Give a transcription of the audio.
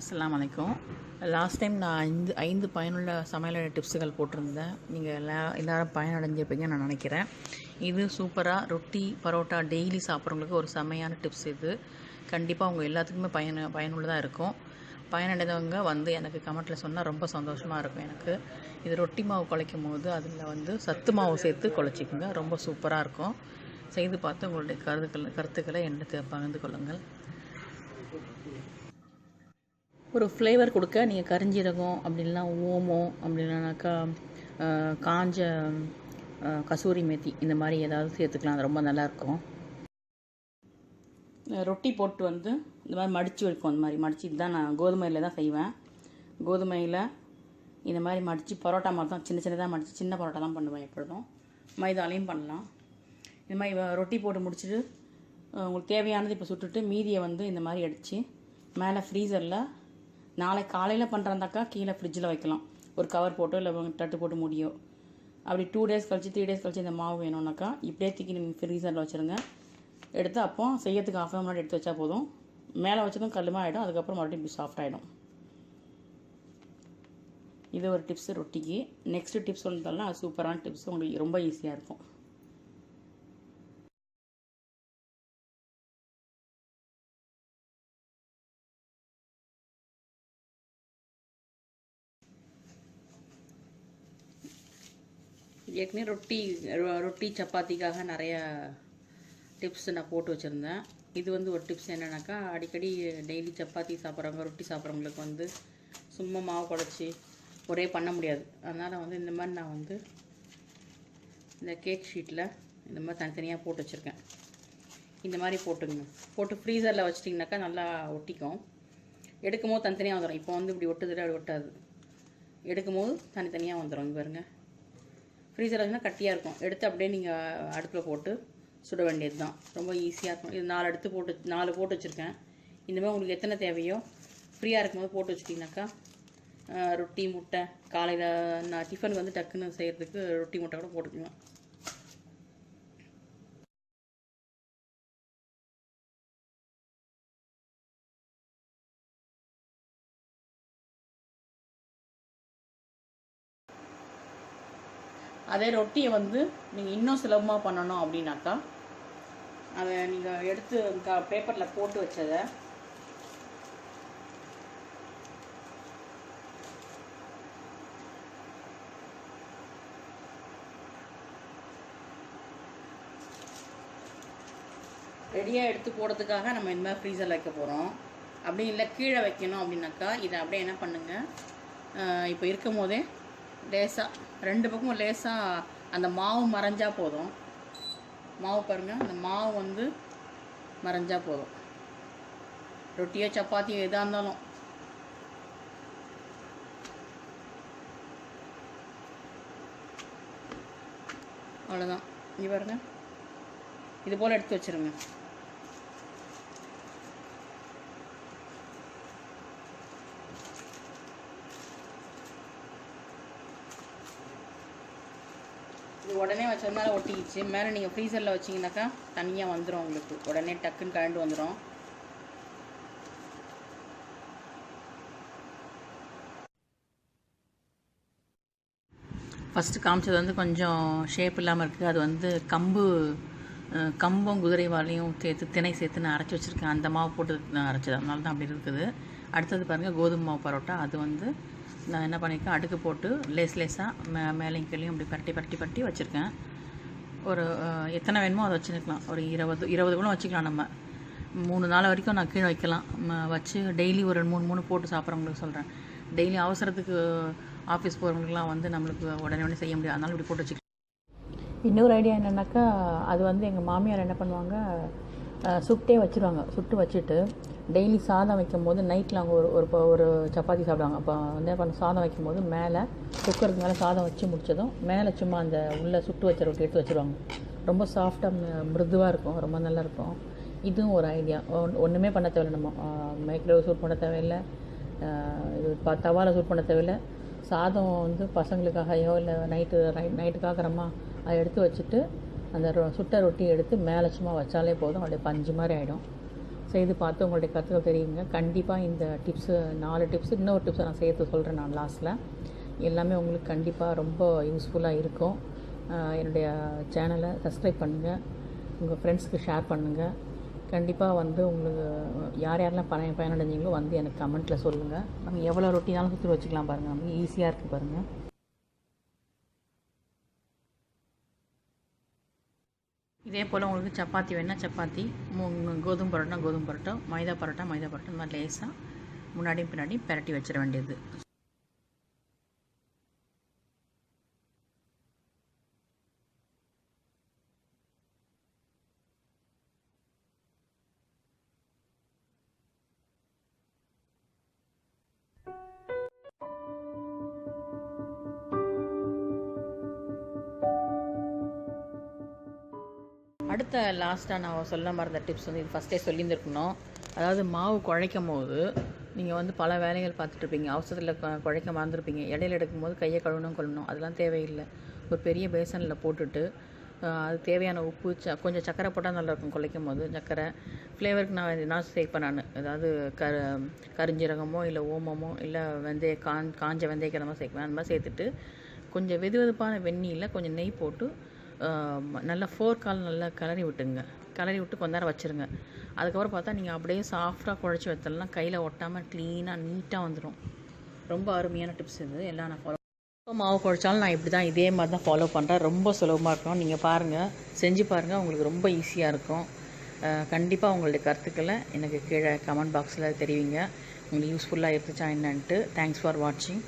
அஸ்லாம் அலைக்கும் last time நான் ஐந்து ஐந்து பயனுள்ள சமையல் டிப்ஸுகள் போட்டிருந்தேன். நீங்கள் எல்லா எல்லோரும் பயனடைஞ்சிருப்பீங்கன்னு நான் நினைக்கிறேன். இது சூப்பராக ரொட்டி பரோட்டா டெய்லி சாப்பிட்றவங்களுக்கு ஒரு செமையான டிப்ஸ் இது. கண்டிப்பாக உங்கள் எல்லாத்துக்குமே பயன் பயனுள்ளதாக இருக்கும். பயனடைந்தவங்க வந்து எனக்கு கமெண்ட்டில் சொன்னால் ரொம்ப சந்தோஷமாக இருக்கும் எனக்கு. இது ரொட்டி மாவு குழைக்கும் போது அதில் வந்து சத்து மாவு சேர்த்து குழச்சிக்கோங்க ரொம்ப சூப்பராக இருக்கும். செய்து பார்த்து உங்களுடைய கருத்துக்கள் கருத்துக்களை என்னிடத்தை பகிர்ந்து கொள்ளுங்கள். ஒரு ஃப்ளேவர் கொடுக்க நீங்கள் கரிஞ்சீரகம் அப்படின்லாம் ஓமம் அப்படின்னாக்கா காஞ்ச கசூரி மேத்தி இந்த மாதிரி ஏதாவது சேர்த்துக்கலாம். அது ரொம்ப நல்லாயிருக்கும். ரொட்டி போட்டு வந்து இந்த மாதிரி மடித்து வைக்கும். அந்த மாதிரி மடித்து இதுதான் நான் கோதுமையில் தான் செய்வேன். கோதுமையில் இந்த மாதிரி மடித்து பரோட்டா மாதிரி தான் சின்ன சின்னதாக மடித்து சின்ன பரோட்டா தான் பண்ணுவேன் எப்பொழுதும். மைதாலையும் பண்ணலாம். இந்த மாதிரி ரொட்டி போட்டு முடிச்சுட்டு உங்களுக்கு தேவையானது இப்போ சுட்டுட்டு மீதியை வந்து இந்த மாதிரி அடித்து மேலே ஃப்ரீசரில் நாளை காலையில் பண்ணுறந்தாக்கா கீழே ஃப்ரிட்ஜில் வைக்கலாம். ஒரு கவர் போட்டோ இல்லை தட்டு போட்டு முடியோ. அப்படி டூ டேஸ் கழிச்சு த்ரீ டேஸ் கழிச்சு இந்த மாவு வேணும்னாக்கா இப்படியே தூக்கி நீங்கள் ஃப்ரீசரில் வச்சுருங்க. எடுத்து அப்போ செய்யறதுக்கு ஆஃப் முன்னாடி எடுத்து வச்சா போதும். மேலே வச்சதும் கல்லுமா ஆகிடும் அதுக்கப்புறம் மறுபடியும் இப்படி சாஃப்ட் ஆகிடும் இது ஒரு டிப்ஸ் ரொட்டிக்கு. நெக்ஸ்ட்டு டிப்ஸ் ஒன்று தரலாம் அது சூப்பரான டிப்ஸ் உங்களுக்கு ரொம்ப ஈஸியாக இருக்கும். ஏற்கனவே ரொட்டி ரொட்டி சப்பாத்திக்காக நிறையா டிப்ஸ் நான் போட்டு வச்சுருந்தேன். இது வந்து ஒரு டிப்ஸ் என்னென்னாக்கா அடிக்கடி டெய்லி சப்பாத்தி சாப்பிட்றவங்க ரொட்டி சாப்பிட்றவங்களுக்கு வந்து சும்மா மாவு குழச்சி ஒரே பண்ண முடியாது. அதனால் வந்து இந்த மாதிரி நான் வந்து இந்த கேக் ஷீட்டில் இந்த மாதிரி தனித்தனியாக போட்டு வச்சுருக்கேன். இந்த மாதிரி போட்டுங்க. போட்டு ஃப்ரீசரில் வச்சிட்டிங்கனாக்கா நல்லா ஒட்டிக்கும். எடுக்கும் போது தனித்தனியாக வந்துடும் இப்போ வந்து இப்படி ஒட்டுதுல அப்படி ஒட்டாது. எடுக்கும் போது தனித்தனியாக வந்துடும் இங்கே பாருங்கள் ஃப்ரீசர் வச்சுன்னா கட்டியாக இருக்கும். எடுத்து அப்படியே நீங்கள் அடுப்பில் போட்டு சுட வேண்டியது தான் ரொம்ப ஈஸியாக இருக்கும். இது நாலு எடுத்து போட்டு நாலு போட்டு வச்சுருக்கேன். இந்தமாதிரி உங்களுக்கு எத்தனை தேவையோ ஃப்ரீயாக இருக்கும்போது போட்டு வச்சிட்டிங்கனாக்கா ரொட்டி முட்டை காலையில் நான் டிஃபன் வந்து டக்குன்னு செய்கிறதுக்கு ரொட்டி முட்டை கூட போட்டுக்குவேன் அதே ரொட்டியை வந்து நீங்கள் இன்னும் சுலபமாக பண்ணணும் அப்படின்னாக்கா அதை நீங்கள் எடுத்து க பேப்பரில் போட்டு வச்சதை ரெடியாக எடுத்து போடுறதுக்காக நம்ம இந்த மாதிரி ஃப்ரீசரில் வைக்க போகிறோம் அப்படி இல்லை கீழே வைக்கணும் அப்படின்னாக்கா இதை அப்படியே என்ன பண்ணுங்கள் இப்போ இருக்கும் போதே லேசாக ரெண்டு பக்கமும் லேசாக அந்த மாவு மறைஞ்சால் போதும். மாவு பாருங்கள் அந்த மாவு வந்து மறைஞ்சால் போதும். ரொட்டியோ சப்பாத்தியோ எதாக இருந்தாலும். அவ்வளோதான் இங்கே பாருங்கள் இது போல் எடுத்து வச்சிருங்க. இது உடனே வச்சதுனால ஒட்டிக்கிச்சு. மேலே நீங்கள் ஃப்ரீசரில் வச்சிங்கனாக்கா தனியாக வந்துடும் உங்களுக்கு. உடனே டக்குன்னு கழண்டு வந்துடும் ஃபஸ்ட்டு காமிச்சது வந்து கொஞ்சம் ஷேப் இல்லாமல் இருக்குது அது வந்து கம்பு கம்பும் குதிரை வாலையும் சேர்த்து திணை சேர்த்து நான் அரைச்சி வச்சுருக்கேன். அந்த மாவு போட்டு நான் அரைச்சது. அதனால தான் அப்படி இருக்குது. அடுத்தது பாருங்கள் கோதுமை மாவு பரோட்டா. அது வந்து நான் என்ன பண்ணியிருக்கேன் அடுக்கு போட்டு லேஸ் லேஸாக மே மேலேயும் கீழேயும் அப்படி பரட்டி பரட்டி பரட்டி வச்சுருக்கேன். ஒரு எத்தனை வேணுமோ அதை வச்சுருக்கலாம். ஒரு இருபது இருபது கூட வச்சுக்கலாம் நம்ம. மூணு நாள் வரைக்கும் நான் கீழே வைக்கலாம். வச்சு டெய்லி ஒரு மூணு மூணு போட்டு சாப்பிட்றவங்களுக்கு சொல்கிறேன் டெய்லி அவசரத்துக்கு ஆஃபீஸ் போகிறவங்களுக்குலாம் வந்து நம்மளுக்கு உடனே உடனே செய்ய முடியாது. அதனால இப்படி போட்டு வச்சுக்கலாம். இன்னொரு ஐடியா என்னென்னாக்கா அது வந்து எங்கள் மாமியார் என்ன பண்ணுவாங்க சுட்டே வச்சுருவாங்க. சுட்டு வச்சுட்டு டெய்லி சாதம் வைக்கும்போது நைட்டில் அவங்க ஒரு ஒரு ஒரு சப்பாத்தி சாப்பிடுவாங்க. அப்போ வந்து என்ன பண்ண சாதம் வைக்கும்போது மேலே குக்கருக்கு மேலே சாதம் வச்சு முடிச்சதும் மேலே சும்மா அந்த உள்ளே சுட்டு வச்ச ரொட்டி எடுத்து வச்சுருவாங்க. ரொம்ப சாஃப்டாக மிருதுவாக இருக்கும். ரொம்ப நல்லா இருக்கும். இதுவும் ஒரு ஐடியா ஒன்றுமே பண்ண தேவையில்லை நம்ம. மைக்ரோவேவ் சூட் பண்ண தேவையில்லை. இது ப தவாவில் சூட் பண்ண தேவையில்லை. சாதம் வந்து பசங்களுக்காகையோ இல்லை நைட்டு நைட்டுக்கு நைட்டுக்காகிறமா அதை எடுத்து வச்சுட்டு அந்த சுட்ட ரொட்டி எடுத்து மேலே சும்மா வச்சாலே போதும். அப்படியே பஞ்சு மாதிரி ஆகிடும் செய்து பார்த்து உங்களுடைய கருத்துக்கள் தெரியுங்க. கண்டிப்பாக இந்த டிப்ஸு நாலு டிப்ஸ் இன்னொரு டிப்ஸை நான் சேர்த்து சொல்கிறேன் நான் லாஸ்ட்டில் எல்லாமே உங்களுக்கு கண்டிப்பாக ரொம்ப யூஸ்ஃபுல்லாக இருக்கும். என்னுடைய சேனலை சப்ஸ்கிரைப் பண்ணுங்கள் உங்கள் ஃப்ரெண்ட்ஸ்க்கு ஷேர் பண்ணுங்கள் கண்டிப்பாக வந்து உங்களுக்கு யார் யாரெல்லாம் பய பயனடைஞ்சிங்களோ வந்து எனக்கு கமெண்ட்டில் சொல்லுங்கள் நம்ம எவ்வளோ ரொட்டினாலும் சுற்றி வச்சுக்கலாம் பாருங்கள் நமக்கு ஈஸியாக இருக்குது பாருங்கள் இதே போல் உங்களுக்கு சப்பாத்தி வேணால் சப்பாத்தி மு- கோதுமை பரோட்டா கோதுமை பரோட்டா மைதா பரோட்டா மைதா பரோட்டா இந்த மாதிரி லேசாக முன்னாடியும் பின்னாடியும் பிரட்டி வச்சிட வேண்டியது. அடுத்த லாஸ்ட்டாக நான் சொல்ல மறந்த டிப்ஸ் வந்து இது ஃபஸ்ட்டே சொல்லியிருந்துருக்கணும். அதாவது மாவு குழைக்கும் போது நீங்கள் வந்து பல வேலைகள் பார்த்துட்டு இருப்பீங்க அவசரத்தில் குழைக்க மறந்துருப்பீங்க. இடையில எடுக்கும்போது கையை கழுவணும் கொள்ளணும் அதெல்லாம் தேவையில்லை. ஒரு பெரிய பேசனில் போட்டுட்டு அது தேவையான உப்பு ச கொஞ்சம் சக்கரை போட்டால் நல்லாயிருக்கும் குழைக்கும் போது சக்கரை ஃப்ளேவருக்கு நான் நான் சேர்ப்பேன் நான். அதாவது க கரிஞ்சீரகமோ இல்லை ஓமமோ இல்லை வெந்தய காஞ்ச வெந்தயக்கிழமோ சேர்க்குவேன். அந்த மாதிரி சேர்த்துட்டு கொஞ்சம் வெது வெதுப்பான வெந்நீரில் கொஞ்சம் நெய் போட்டு நல்லா ஃபோர் கால் நல்லா கிளறி விட்டுங்க. கிளறி விட்டு கொஞ்ச நேரம் வச்சுருங்க. அதுக்கப்புறம் பார்த்தா நீங்கள் அப்படியே சாஃப்டாக குழச்சி வைத்தலாம் கையில் ஒட்டாமல் க்ளீனாக நீட்டாக வந்துடும் ரொம்ப அருமையான டிப்ஸ் இது. எல்லாம் நான் ஃபாலோ இப்போ மாவு குழச்சாலும் நான் இப்படி தான் இதே மாதிரி தான் ஃபாலோ பண்ணுறேன் ரொம்ப சுலபமாக இருக்கும் நீங்கள் பாருங்கள் செஞ்சு பாருங்கள் உங்களுக்கு ரொம்ப ஈஸியாக இருக்கும். கண்டிப்பாக உங்களுடைய கருத்துக்களை எனக்கு கீழே கமெண்ட் பாக்ஸில் தெரிவிங்க. உங்களுக்கு யூஸ்ஃபுல்லாக இருந்துச்சா என்னன்ட்டு. தேங்க்ஸ் ஃபார் வாட்சிங்